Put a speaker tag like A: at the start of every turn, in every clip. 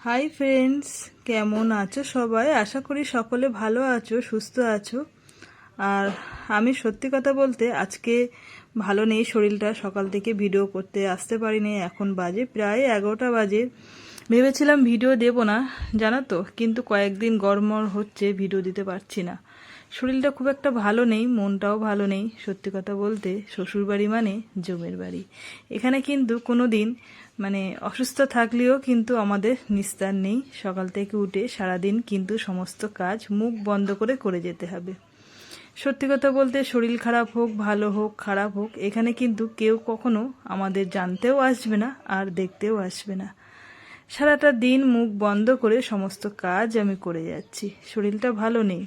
A: Hi friends কেমন আছো সবাই? আশা করি সকলে ভালো আছো, সুস্থ আছো। আর আমি সত্যি কথা বলতে আজকে ভালো নেই শরীরটা। সকাল থেকে ভিডিও করতে আসতে পারিনি। এখন বাজে প্রায় এগারোটা বাজে। ভেবেছিলাম ভিডিও দেব না, জানো তো? কিন্তু কয়েকদিন গরমর হচ্ছে ভিডিও দিতে পারছি না। শরীরটা খুব একটা ভালো নেই, মনটাও ভালো নেই, সত্যি কথা বলতে শ্বশুরবাড়ি মানে জমের বাড়ি। এখানে কিন্তু কোনো দিন মানে অসুস্থ থাকলেও কিন্তু আমাদের নিস্তার নেই, সকাল থেকে উঠে সারাদিন কিন্তু সমস্ত কাজ মুখ বন্ধ করে করে যেতে হবে। সত্যি কথা বলতে শরীর খারাপ হোক, ভালো হোক, খারাপ হোক, এখানে কিন্তু কেউ কখনো আমাদের জানতেও আসবে না আর দেখতেও আসবে না। সারাটা দিন মুখ বন্ধ করে সমস্ত কাজ আমি করে যাচ্ছি, শরীরটা ভালো নেই।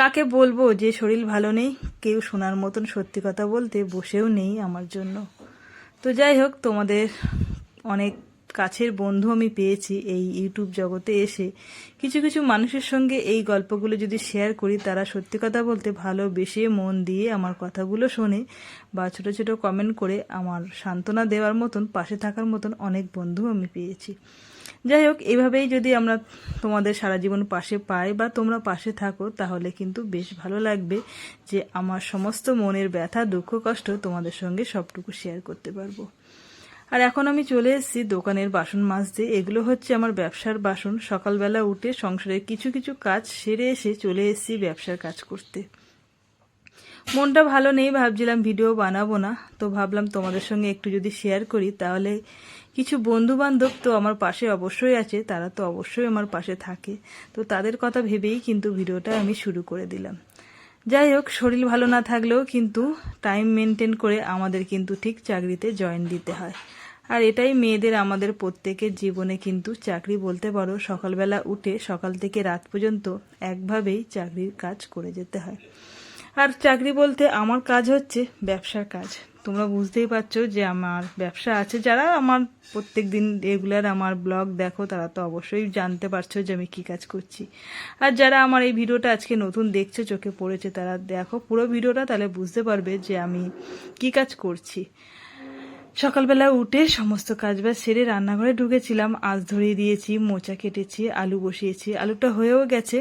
A: কাকে বলব? যে শরীর ভালো নেই, কেউ শোনার মতন সত্যি কথা বলতে বসেও নেই আমার জন্য। তো যাই হোক, তোমাদের অনেক কাছের বন্ধু আমি পেয়েছি এই ইউটিউব জগতে এসে। কিছু কিছু মানুষের সঙ্গে এই গল্পগুলো যদি শেয়ার করি, তারা সত্যি কথা বলতে ভালোবেসে মন দিয়ে আমার কথাগুলো শোনে বা ছোট ছোট কমেন্ট করে আমার সান্ত্বনা দেওয়ার মতন, পাশে থাকার মতন অনেক বন্ধু আমি পেয়েছি। যাই হোক, এভাবেই যদি আমরা তোমাদের সারা জীবন পাশে পাই বা তোমরা পাশে থাকো, তাহলে কিন্তু বেশ ভালো লাগবে যে আমার সমস্ত মনের ব্যথা, দুঃখ, কষ্ট তোমাদের সঙ্গে সবটুকু শেয়ার করতে পারব। আর এখন আমি চলে এসেছি দোকানের বাসন মাজতে। এগুলো হচ্ছে আমার ব্যবসার বাসন। সকালবেলা উঠে সংসারের কিছু কিছু কাজ সেরে এসে চলে এসেছি ব্যবসার কাজ করতে। মনটা ভালো নেই, ভাবছিলাম ভিডিও বানাবো না। তো ভাবলাম তোমাদের সঙ্গে একটু যদি শেয়ার করি, তাহলে কিছু বন্ধু বান্ধব তো আমার পাশে অবশ্যই আছে, তারা তো অবশ্যই আমার পাশে থাকে। তো তাদের কথা ভেবেই কিন্তু ভিডিওটা আমি শুরু করে দিলাম। যাই হোক, শরীর ভালো না থাকলেও কিন্তু টাইম মেনটেন করে আমাদের কিন্তু ঠিক চাকরিতে জয়েন দিতে হয়। আর এটাই মেয়েদের, আমাদের প্রত্যেকের জীবনে কিন্তু চাকরি বলতে পারো, সকালবেলা উঠে সকাল থেকে রাত পর্যন্ত একভাবেই চাকরির কাজ করে যেতে হয়। আর চাকরি বলতে আমার কাজ হচ্ছে ব্যবসার কাজ। তোমরা বুঝতেই পারছ যে আমার ব্যবসা আছে। যারা আমার প্রত্যেক দিন রেগুলার আমার ব্লগ দেখো, তারা তো অবশ্যই জানতে পারছ যে আমি কী কাজ করছি। আর যারা আমার এই ভিডিওটা আজকে নতুন দেখছে, চোখে পড়েছে, তারা দেখো পুরো ভিডিওটা, তাহলে বুঝতে পারবে যে আমি কী কাজ করছি। সকালবেলা উঠে সমস্ত কাজ বাজ সেরে রান্নাঘরে ঢুকেছিলাম। আজ ধরিয়ে দিয়েছি, মোচা কেটেছি, আলু বসিয়েছি। আলুটা হয়েও গেছে।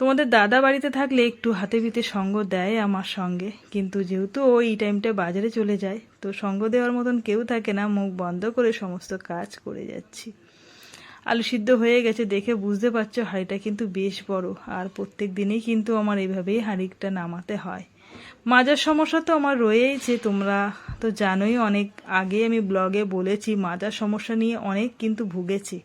A: তোমাদের দাদা বাড়িতে থাকলে একটু হাতে ভিতে সঙ্গ দেয় আমার সঙ্গে। কিন্তু যেহেতু ও এই টাইমটা বাজারে চলে যায়, তো সঙ্গ দেওয়ার মতন কেউ থাকে না, মুখ বন্ধ করে সমস্ত কাজ করে যাচ্ছি। আলু সিদ্ধ হয়ে গেছে দেখে বুঝতে পারছ হাঁড়িটা কিন্তু বেশ বড়, আর প্রত্যেক দিনেই কিন্তু আমার এইভাবেই হাঁড়িটা নামাতে হয়। মাজার সমস্যা তো আমার রয়েইছে, তোমরা তো জানোই, অনেক আগে আমি ব্লগে বলেছি, মাজার সমস্যা নিয়ে অনেক কিন্তু ভুগেছি।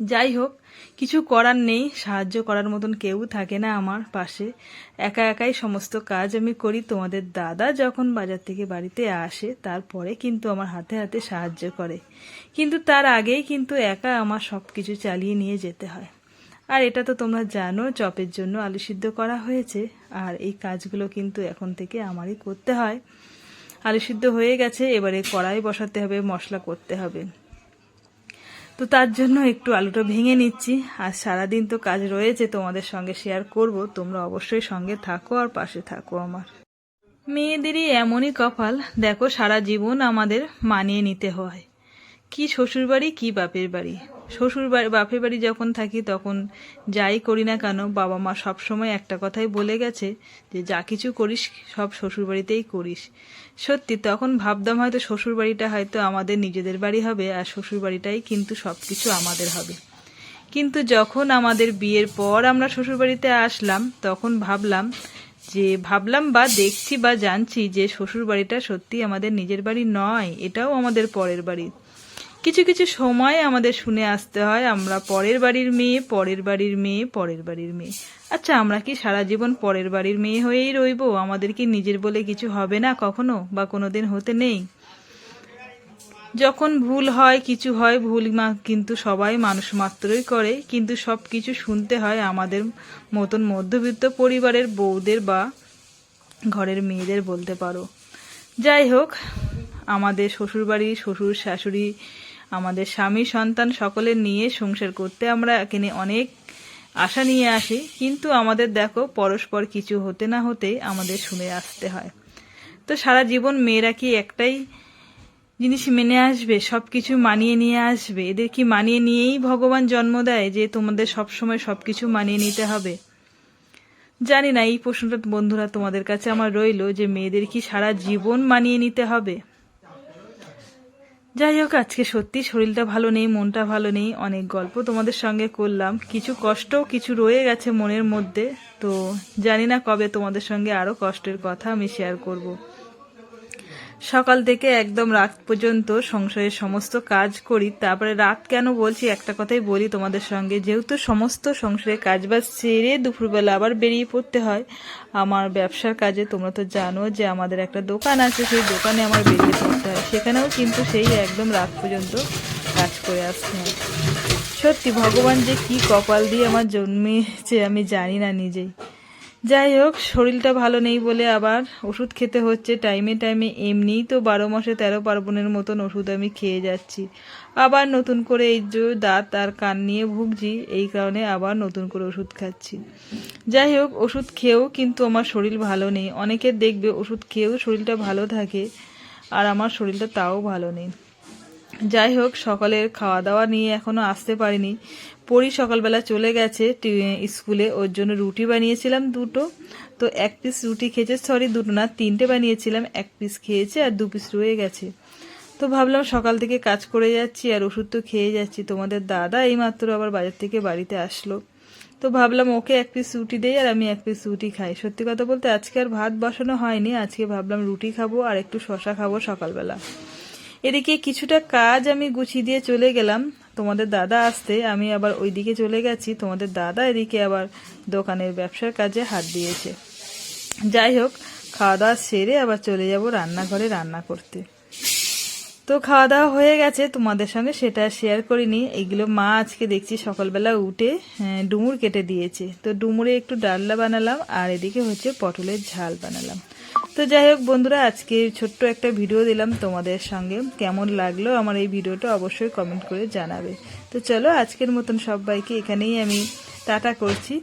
A: যাই হোক, কিছু করার নেই, সাহায্য করার মতন কেউ থাকে না আমার পাশে। একা একাই সমস্ত কাজ আমি করি, তোমাদের দাদা যখন বাজার থেকে বাড়িতে আসে, তারপরে কিন্তু আমার হাতে হাতে সাহায্য করে। কিন্তু তার আগেই কিন্তু একা আমার সব কিছু চালিয়ে নিয়ে যেতে হয়। আর এটা তো তোমরা জানো, চপের জন্য আলু সিদ্ধ করা হয়েছে, আর এই কাজগুলো কিন্তু এখন থেকে আমারই করতে হয়। আলু সিদ্ধ হয়ে গেছে, এবারে কড়াই বসাতে হবে, মশলা করতে হবে। তো তার জন্য একটু আলুটা ভেঙে নিচ্ছি। আর সারাদিন তো কাজ রয়েছে, তোমাদের সঙ্গে শেয়ার করব। তোমরা অবশ্যই সঙ্গে থাকো আর পাশে থাকো আমার। মেয়েদেরই এমনই কপাল। দেখো, সারা জীবন আমাদের মানিয়ে নিতে হয়। কি শ্বশুরবাড়ি, কি বাপের বাড়ি। শ্বশুর বাড়ি বাপের বাড়ি যখন থাকি তখন যাই করি না কেন, বাবা মা সব সময় একটা কথাই বলে গেছে যে, যা কিছু করিস, সব শ্বশুর বাড়িতেই করিস। সত্যি, তখন ভাবতাম হয়তো শ্বশুর বাড়িটা হয়তো আমাদের নিজেদের বাড়ি হবে আর শ্বশুর বাড়িটাই কিন্তু সব কিছু আমাদের হবে। কিন্তু যখন আমাদের বিয়ের পর আমরা শ্বশুর বাড়িতে আসলাম, তখন ভাবলাম যে, ভাবলাম বা দেখছি বা জানছি যে শ্বশুর বাড়িটা সত্যি আমাদের নিজের বাড়ি নয়, এটাও আমাদের পরের বাড়ি কিছু কিছু সময় আমাদের শুনে আসতে হয়, আমরা পরের বাড়ির মেয়ে, পরের বাড়ির মেয়ে, পরের বাড়ির মেয়ে। আচ্ছা আমরা কি সারা জীবন পরের বাড়ির মেয়ে হয়েই রইব? আমাদের কি নিজের বলে কিছু হবে না কখনো বা কোনোদিন হতে নেই? যখন ভুল হয়, কিছু হয়, ভুল কিন্তু সবাই মানুষ মাত্রই করে। কিন্তু সব কিছু শুনতে হয় আমাদের মতন মধ্যবিত্ত পরিবারের বউদের বা ঘরের মেয়েদের বলতে পারো। যাই হোক, আমাদের শ্বশুরবাড়ি শ্বশুর শাশুড়ি আমাদের স্বামী সন্তান সকলে নিয়ে সংসার করতে আমরা এখানে অনেক আশা নিয়ে আসি, কিন্তু আমাদের দেখো পরস্পর কিছু হতে না হতে আমাদের শুনে আসতে হয়। তো সারা জীবন মেয়েরা কি একটাই জিনিস মেনে আসবে সব কিছু মানিয়ে নিয়ে আসবে? এদের কি মানিয়ে নিয়েই ভগবান জন্ম দেয় যে তোমাদের সব সময় সব কিছু মানিয়ে নিতে হবে? জানি না, এই প্রশ্নটা বন্ধুরা তোমাদের কাছে আমার রইল যে মেয়েদের কি সারা জীবন মানিয়ে নিতে হবে? যাই হোক, আজকে সত্যি শরীরটা ভালো নেই, মনটা ভালো নেই, অনেক গল্প তোমাদের সঙ্গে করলাম কিছু কষ্ট, কিছু রয়ে গেছে মনের মধ্যে, তো জানি না কবে তোমাদের সঙ্গে আরও কষ্টের কথা আমি শেয়ার করব। সকাল থেকে একদম রাত পর্যন্ত সংসারের সমস্ত কাজ করি। তারপরে রাত কেন বলছি? একটা কথাই বলি তোমাদের সঙ্গে। যেহেতু সমস্ত সংসারের কাজ বাজ সেরে দুপুরবেলা আবার বেরিয়ে পড়তে হয়, আমার ব্যবসার কাজে তোমরা তো জানো যে আমাদের একটা দোকান আছে, সেই দোকানে আমার বেরিয়ে পড়তে হয়। সেখানেও কিন্তু সেই একদম রাত পর্যন্ত কাজ করে আসতে হয়। সত্যি, ভগবান যে কি কপাল দিয়ে আমার জন্মেছে আমি জানি না নিজেই। যাই হোক, শরীরটা ভালো নেই বলে আবার ওষুধ খেতে হচ্ছে। টাইমে টাইমে এমনিই তো বারো মাসে তেরো পার্বণের মতন ওষুধ আমি খেয়ে যাচ্ছি। আবার নতুন করে এই যে দাঁত আর কান নিয়ে ভুগছি, এই কারণে আবার নতুন করে ওষুধ খাচ্ছি। যাই হোক, ওষুধ খেয়েও কিন্তু আমার শরীর ভালো নেই। অনেকে দেখবে ওষুধ খেয়েও শরীরটা ভালো থাকে, আর আমার শরীরটা তাও ভালো নেই। যাই হোক, সকালের খাওয়া দাওয়া নিয়ে এখনও আসতে পারিনি। পরি সকালবেলা চলে গেছে স্কুলে, ওর জন্য রুটি বানিয়েছিলাম দুটো। তো এক পিস রুটি খেয়েছে সরি দুটো না, তিনটে বানিয়েছিলাম। এক পিস খেয়েছে আর দু পিস রয়ে গেছে। তো ভাবলাম সকাল থেকে কাজ করে যাচ্ছি আর ওষুধ তো খেয়ে যাচ্ছি। তোমাদের দাদা এইমাত্র আবার বাজার থেকে বাড়িতে আসলো। তো ভাবলাম ওকে এক পিস রুটি দেই আর আমি এক পিস রুটি খাই। সত্যি কথা বলতে আজকে আর ভাত বসানো হয়নি। আজকে ভাবলাম রুটি খাব আর একটু শশা খাব সকালবেলা। এদিকে কিছুটা কাজ আমি গুছিয়ে দিয়ে চলে গেলাম। তোমাদের দাদা আসতে আমি আবার ওইদিকে চলে গেছি। তোমাদের দাদা এদিকে আবার দোকানের ব্যবসার কাজে হাত দিয়েছে। যাই হোক খাওয়া দাওয়া সেরে আবার চলে যাব রান্নাঘরে রান্না করতে। তো খাওয়া দাওয়া হয়ে গেছে তোমাদের সঙ্গে সেটা শেয়ার করিনি। এগুলো মা আজকে দেখছি সকালবেলা উঠে হ্যাঁ, ডুমুর কেটে দিয়েছে। তো ডুমুরে একটু ডালনা বানালাম আর এদিকে হচ্ছে পটলের ঝাল বানালাম। তো যাই হোক বন্ধুরা, আজকে ছোট্ট একটা ভিডিও দিলাম তোমাদের সঙ্গে। কেমন লাগল আমার এই ভিডিওটা অবশ্যই কমেন্ট করে জানাবে। তো চলো আজকের মতন সবাইকে এখানেই আমি টাটা করছি।